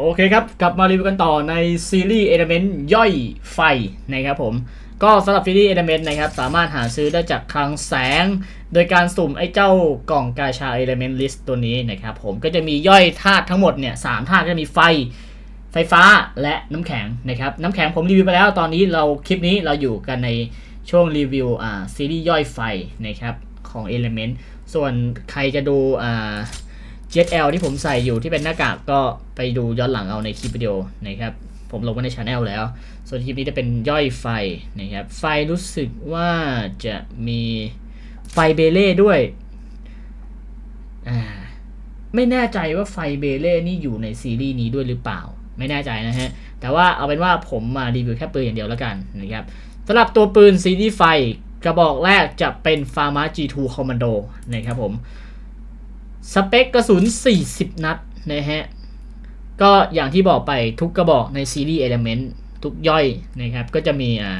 โอเคครับ กลับมารีวิวกันต่อในซีรีส์ Element ย่อยไฟนะครับผม ก็สำหรับซีรีส์ Element นะครับ สามารถหาซื้อได้จากคลังแสง โดยการสุ่มไอ้เจ้ากล่องกาชา Element List ตัวนี้นะครับผมก็จะมีย่อยธาตุทั้งหมดเนี่ยสามธาตุก็จะมีไฟ ไฟฟ้าและน้ำแข็งนะครับ น้ำแข็งผมรีวิวไปแล้ว ตอนนี้เราคลิปนี้เราอยู่กันในช่วงรีวิวอ่าซีรีส์ย่อยไฟนะครับของ Element ส่วนใครจะดูอ่า JL ที่ผมใส่อยู่ที่เป็นหน้ากากก็ไปดูย้อนหลังเอาในคลิปวิดีโอนะครับ ผมลงไว้ในช anel แล้ว ส่วนคลิปนี้จะเป็นย่อยไฟนะครับ ไฟรู้สึกว่าจะมีไฟเบเล่ด้วยอ่าไม่แน่ใจว่าไฟเบเล่นี่อยู่ในซีรีส์นี้ด้วยหรือเปล่า ไม่แน่ใจนะฮะ แต่ว่าเอาเป็นว่าผมมารีวิวแค่ปืนอย่างเดียวแล้วกันนะครับสำหรับตัวปืนซีรีส์ไฟกระบอกแรกจะเป็น Pharma G2 Commando นะครับผม สเปคกระสุน 40 นัดนะฮะ ก็อย่างที่บอกไปทุกกระบอกในซีรีส์ Element ทุกย่อยนะครับ ก็จะมีอ่า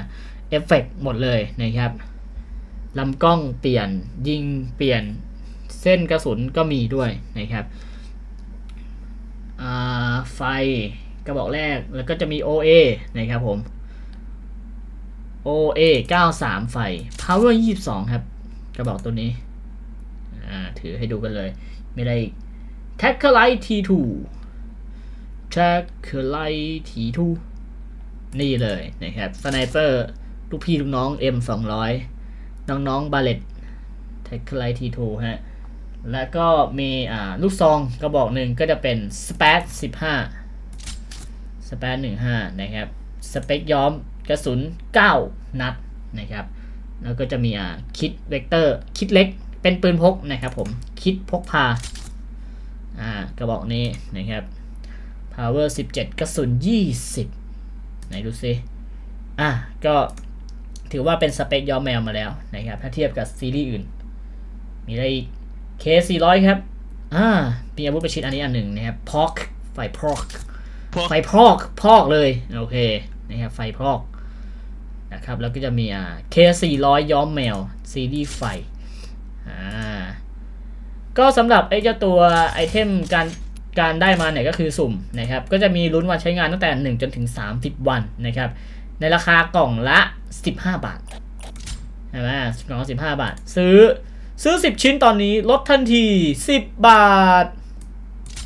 เอฟเฟกหมดเลยนะครับลำกล้องเปลี่ยนยิงเปลี่ยนเส้นกระสุนก็มีด้วยนะครับไฟกระบอกแรกแล้วก็จะมี OA นะครับผม OA 93 ไฟ Power 22 ครับ กระบอกตัวนี้ อ่า ถือให้ดูกันเลย ไม่ได้ t a c k l i t T2 t a c k l i t T2 นี่เลยนะครับสไนเปอร์ลูกพี่ลูกน้อง M200 น้องๆบาเลต t a c k l i t T2 ฮะ แล้วก็มีอ่าลูกซองกระบอกหนึ่งก็จะเป็น SPAT 15 SPAT 15นะครับ สเปคย้อมกระสุน9นัดนะครับ แล้วก็จะมีอ่าคิดเวกเตอร์คิดเล็ก เป็นปืนพกนะครับผมคิดพกพาอ่ากระบอกนี้นะครับ power 17 กระสุน 20 ไหนดูซิอะก็ถือว่าเป็นสเปคย้อมแมวมาแล้วนะครับ ถ้าเทียบกับซีรีส์อื่น มีอะไรอีก K 400ครับ อ่ามีอาวุธประชิดอันนี้อันหนึ่งนะครับพอกไฟพอกพวกไฟพอกพอกเลย โอเคนะครับไฟพอกนะครับ แล้วก็จะมีอ่า K 400ย้อมแมวซีรีส์ไฟ อ่าก็สำหรับไอ้เจ้าตัวไอเทมการการได้มาเนี่ยก็คือสุ่มนะครับ ก็จะมีลุ้นวันใช้งานตั้งแต่ 1 จนถึง 30 วันนะครับ ในราคากล่องละ 15 บาทใช่ไหมกล่องละ15 บาท ซื้อซื้อ 10 ชิ้นตอนนี้ลดทันที 10 บาท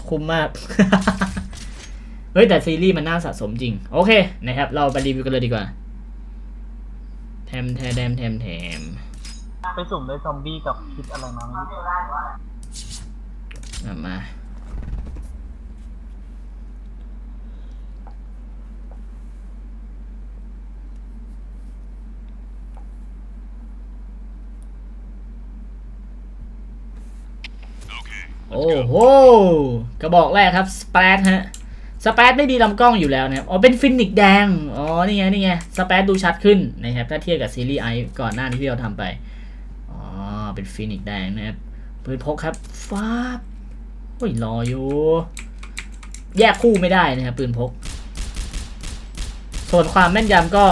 คุ้มมาก เฮ้ย แต่ซีรีส์มันน่าสะสมจริง โอเคนะครับ เราไปรีวิวกันเลยดีกว่า แทมแทมแทมแทมแทม ไปสุ่มได้ซอมบี้กับคิดอะไรมาไม่รู้มามาโอ้โห กระบอกแรกครับสเปซฮะสเปซไม่มีลำกล้องอยู่แล้วนะครับ อ๋อ เป็นฟินิกแดง อ๋อ นี่ไง นี่ไง สเปซดูชัดขึ้นนะครับ ถ้าเทียบกับซีรีส์ไอก่อนหน้านี้ที่เราทำไป เป็นฟินิกแดงนะครับปืนพกครับฟ้าบโอ้ยรออยู่ แยกคู่ไม่ได้นะครับปืนพก ส่วนความแม่นยำก็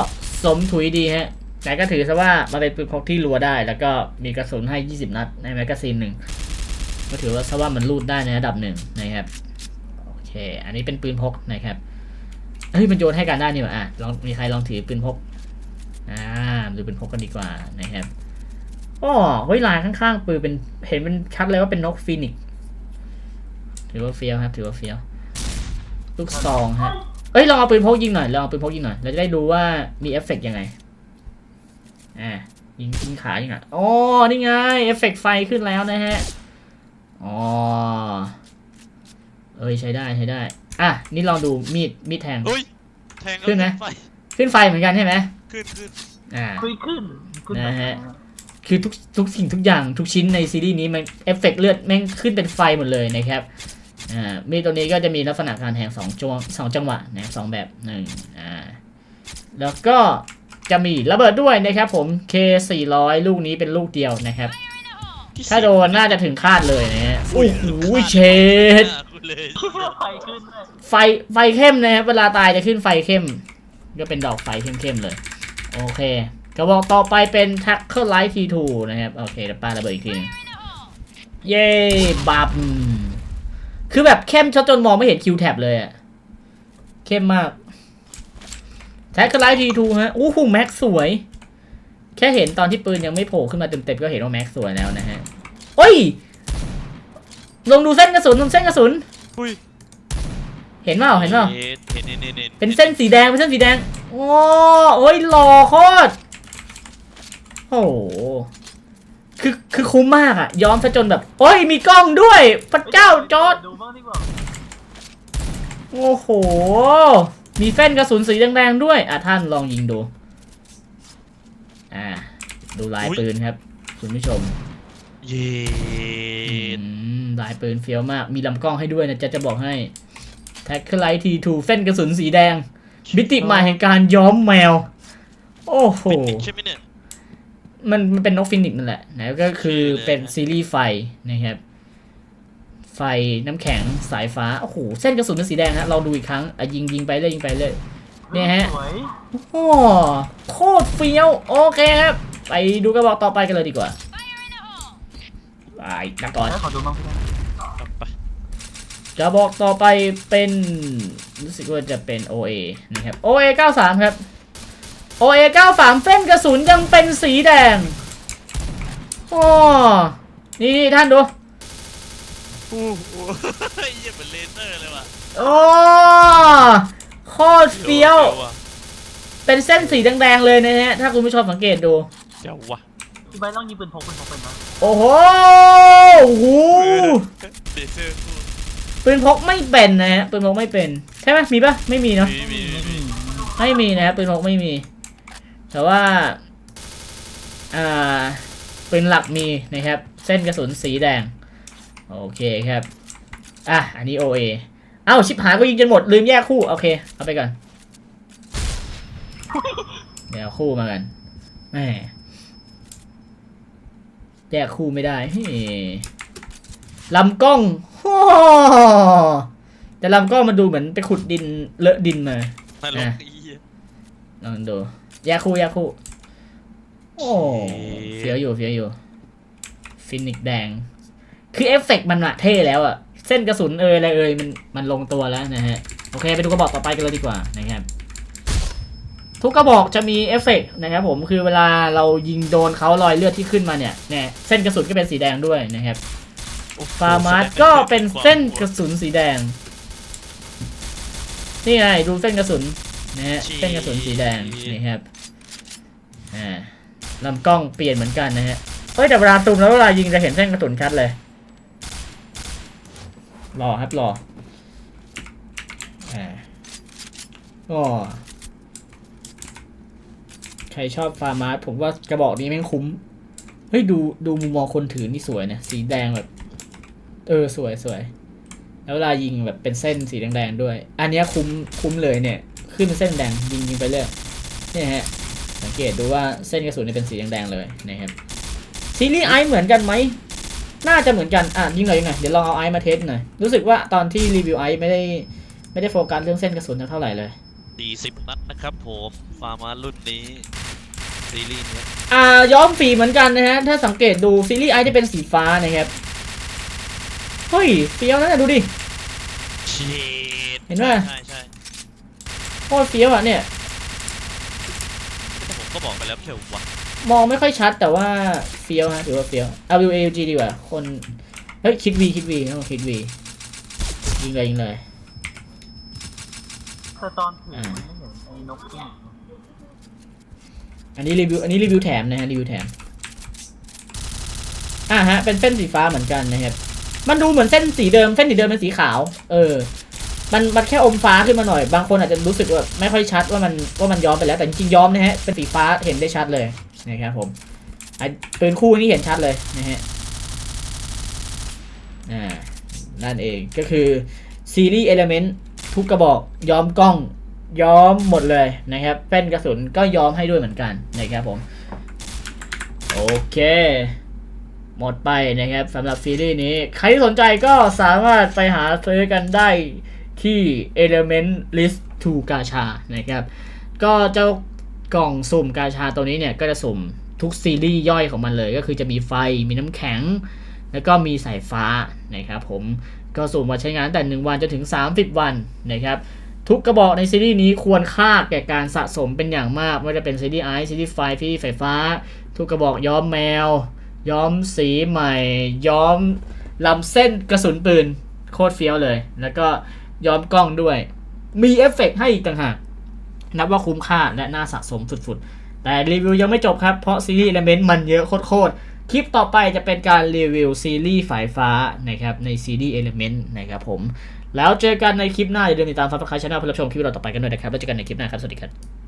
สมถุยดีฮะแต่ก็ถือซะว่ามันเป็นปืนพกที่รัวได้ แล้วก็มีกระสุนให้ 20 นัดในแมกกาซีนหนึ่งก็ถือว่าซะว่ามันรูดได้ในระดับหนึ่งนะครับโอเค อันนี้เป็นปืนพกนะครับเฮ้ยมันโยนให้กันได้นี่หว่าอะลองมีใครลองถือปืนพกอ่ามาดูปืนพกกันดีกว่านะครับ อ๋อเฮ้ยลายข้างๆปืนเป็นเห็นมันชัดเลยว่าเป็นนกฟีนิกซ์ถือว่าเฟี้ยวครับ ถือว่าเฟี้ยว ลูกซองฮะเอ้ยลองเอาปืนพกยิงหน่อยลองเอาปืนพกยิงหน่อยเราจะได้ดูว่ามีเอฟเฟกต์ยังไงอ่ายิงยิงขายิงอะอ๋อนี่ไงเอฟเฟกต์ไฟขึ้นแล้วนะฮะอ๋อเอ้ยใช้ได้ใช้ได้ อะนี่ลองดูมีดมีดแทงเฮ้ยแทงขึ้นไหมไฟขึ้นไฟเหมือนกันใช่ไหมขึ้นขึ้นอ่าคุยขึ้นขึ้นนะฮะ คือทุกทุกสิ่งทุกอย่างทุกชิ้นในซีรีส์นี้มันเอฟเฟกต์เลือดแม่งขึ้นเป็นไฟหมดเลยนะครับอ่ามีดตัวนี้ก็จะมีลักษณะการแทงสองจังหวะสองจังหวะนะสองแบบหนึ่งอ่าแล้วก็จะมีระเบิดด้วยนะครับผม K 400 ลูกนี้เป็นลูกเดียวนะครับ ถ้าโดนน่าจะถึงคาดเลยนะฮะโอ้โหเชดไฟขึ้นเลยไฟไฟเข้มนะครับเวลาตายจะขึ้นไฟเข้ม ก็เป็นดอกไฟเข้มๆเลย โอเค กระบอกต่อไปเป็น Tackle Light T2 นะครับ โอเคเดี๋ยวป้าระเบิดอีกทีหนึงเย้บับคือแบบเข้มชดจนมองไม่เห็นคิวแท็บเลยอะเข้มมากแท็กไลท์ทีทูฮะอู้หูแม็กสวย แค่เห็นตอนที่ปืนยังไม่โผล่ขึ้นมาเต็มๆก็เห็นว่าแม็กสวยแล้วนะฮะโอ้ยลองดูเส้นกระสุนลงเส้นกระสุนอุ้ยเห็นเปล่าเห็นเปล่าเห็นเห็นเห็นเห็นเป็นเส้นสีแดงเป็นเส้นสีแดงโอ้โอ้ยหล่อโคตร โอ้โหคือคือคุ้มมากอะย้อมซะจนแบบโอ้ยมีกล้องด้วยพระเจ้าจอร์ดดูบ้างดีกว่าโอ้โห มีเส้นกระสุนสีแดงๆด้วย อะท่านลองยิงดู อ่า ดูลายปืนครับ คุณผู้ชม เย็อืนมลายปืนเฟี้ยวมาก มีลำกล้องให้ด้วยนะจะจะบอกให้แท็กไลท์ทีทูเส้นกระสุนสีแดงมิติใหม่แห่งการย้อมแมว โอ้โหเป็นอีกใช่ไหมเนี่ย มันมันเป็นนกฟินิกซ์นั่นแหละนะก็คือชื่อเลยเป็นนะซีรีส์ไฟนะครับ ไฟน้ำแข็งสายฟ้า โอ้โห เส้นกระสุนเป็นสีแดงฮะเราดูอีกครั้งอะยิงยิงไปเลยยิงไปเลยเนี่ยฮะสวยโอ้โคตรเฟี้ยว โอเคครับ ไปดูกระบอกต่อไปกันเลยดีกว่าไปนักก่อนแล้วขอดูบ้างพี่ได้เอาไปกระบอกต่อไปเป็นรู้สึกว่าจะเป็น OA นะครับ OA 93 ครับ OA 93เส้นกระสุนยังเป็นสีแดงโอ้นี่นี่ท่านดูอู้หูเยี่ยเหมือนเลเซอร์เลยว่ะโอ้โคตรเฟี้ยวว่ะเป็นเส้นสีแดงๆเลยนะฮะ ถ้าคุณผู้ชมสังเกตดู เจ้าว่ะพี่ใบร์ทลองยิงปืนพกปืนพกเป็นไหมโอ้โหโอ้โหเลเซอร์สู้ปืนพกไม่เป็นนะฮะ ปืนพกไม่เป็น ใช่ไหมมีปะไม่มีเนาะ มีมีมีมีไม่มีนะครับปืนพกไม่มี แต่ว่าอ่าปืนหลักมีนะครับ เส้นกระสุนสีแดง โอเคครับ อะ อันนี้ OA เอ้า ชิบหายก็ยิงจนหมด ลืมแยกคู่ โอเค เอาไปก่อน เดี๋ยวเอาคู่มากันแหมแยกคู่ไม่ได้เฮ้ลำกล้องโอ้แต่ลำกล้องมันดูเหมือนไปขุดดินเลอะดินมาน่าลงอะอีเหี้ยลองดูแยกคู่แยกคู่โอ้เชเฟี้ยวอยู่เฟี้ยวอยู่ฟินิกแดง คือเอฟเฟกต์มันอะเท่แล้วอะเส้นกระสุนเอยอะไรเอยมันมันลงตัวแล้วนะฮะ โอเคไปดูกระบอกต่อไปกันเลยดีกว่านะครับทุกกระบอกจะมีเอฟเฟกต์นะครับผมคือเวลาเรายิงโดนเขารอยเลือดที่ขึ้นมาเนี่ยเนี่ยเส้นกระสุนก็เป็นสีแดงด้วยนะครับโอ้โหฟาร์มาร์ก็เป็นเส้นกระสุนสีแดง นี่ไงดูเส้นกระสุน นะฮะเส้นกระสุนสีแดงนี่ครับอ่าลำกล้องเปลี่ยนเหมือนกันนะฮะเฮ้ยแต่เวลาซูมแล้วเวลายิงจะเห็นเส้นกระสุนชัดเลยรอครับรออ่าก็ใครชอบฟาร์มาร์ผมว่ากระบอกนี้แม่งคุ้มเฮ้ยดูดูมุมมองคนถือนี่สวยนะสีแดงแบบ เออสวยสวยแล้วเวลายิงแบบเป็นเส้นสีแดงๆด้วย อันเนี้ยคุ้มคุ้มเลยเนี่ย ขึ้นเป็นเส้นแดงยิงยิงไปเรื่อยเนี่ยฮะสังเกตดูว่าเส้นกระสุนเนี่ยเป็นสีแดงๆเลยนะครับซีรีส์ไอซ์เหมือนกันไหมน่าจะเหมือนกันอะยิงเลยยิงหน่อยเดี๋ยวลองเอาไอซ์มาเทสหน่อยรู้สึกว่าตอนที่รีวิวไอซ์ไม่ได้ไม่ได้โฟกัสเรื่องเส้นกระสุนเท่าไหร่เลยสี่สิบนัดนะครับผมฟาร์มารุ่นนี้ซีรีส์เนี้ยอ่าย้อมสีเหมือนกันนะฮะถ้าสังเกตดูซีรีส์ไอซ์จะเป็นสีฟ้านะครับเฮ้ยเฟี้ยวนะดูดิเช็ดเห็นปะใช่ใช่ โคตรเฟี้ยวอะเนี่ยแต่ผมก็บอกไปแล้วไม่ใช่วะมองไม่ค่อยชัดแต่ว่าเฟี้ยวฮะถือว่าเฟี้ยว W A U G ดีกว่า คน เฮ้ย คิด V คิด V ต้องคิด V ยิงเลยยิงเลยแต่ตอนถือมันไม่เห็นไอ้นกที่อันนี้รีวิว อันนี้รีวิวแถมนะฮะ รีวิวแถม อ่าฮะ เป็นเส้นสีฟ้าเหมือนกันนะครับ มันดูเหมือนเส้นสีเดิม เส้นสีเดิมเป็นสีขาว เออ มันมันแค่อมฟ้าขึ้นมาหน่อย บางคนอาจจะรู้สึกว่าไม่ค่อยชัดว่ามันว่ามันย้อมไปแล้วแต่จริงๆย้อมนะฮะเป็นสีฟ้าเห็นได้ชัดเลยนะครับผมปืนคู่นี้เห็นชัดเลยนะฮะอ่านั่นเองก็คือซีรีส์เอลเมนต์ทุกกระบอกย้อมกล้องย้อมหมดเลยนะครับแป้นกระสุนก็ย้อมให้ด้วยเหมือนกันนะครับผมโอเค หมดไปนะครับสำหรับซีรีส์นี้ ใครที่สนใจก็สามารถไปหาซื้อกันได้ ที่ Element List to กาชานะครับ ก็เจ้ากล่องสุ่มกาชาตัวนี้เนี่ย ก็จะสุ่มทุกซีรีส์ย่อยของมันเลย ก็คือจะมีไฟมีน้ำแข็ง แล้วก็มีสายฟ้านะครับผมก็สุ่มมาใช้งานแต่ 1 วันจนถึง 30 วันนะครับทุกกระบอกในซีรีส์นี้ควรค่าแก่การสะสมเป็นอย่างมากไม่ว่าจะเป็นซีรีส์ไอซ์ซีรีส์ไฟซีรีส์ไฟฟ้า ทุกกระบอกย้อมแมว ย้อมสีใหม่ ย้อมลำเส้นกระสุนปืนโคตรเฟี้ยวเลย แล้วก็ ย้อมกล้องด้วย มีเอฟเฟกต์ให้อีกต่างหากนับว่าคุ้มค่าและน่าสะสมสุดๆ แต่รีวิวยังไม่จบครับ เพราะซีรีส์เลเมนต์มันเยอะโคตรๆคลิปต่อไปจะเป็นการรีวิวซีรีส์ฝายฟ้านะครับในซีรีส์เอลิเมนต์นะครับผม แล้วเจอกันในคลิปหน้า อย่าลืมติดตามฟังฟังคาช anel เพื่อรับชมคลิปเราต่อไปกันด้วยนะครับ แล้วเจอกันในคลิปหน้าครับ สวัสดีครับ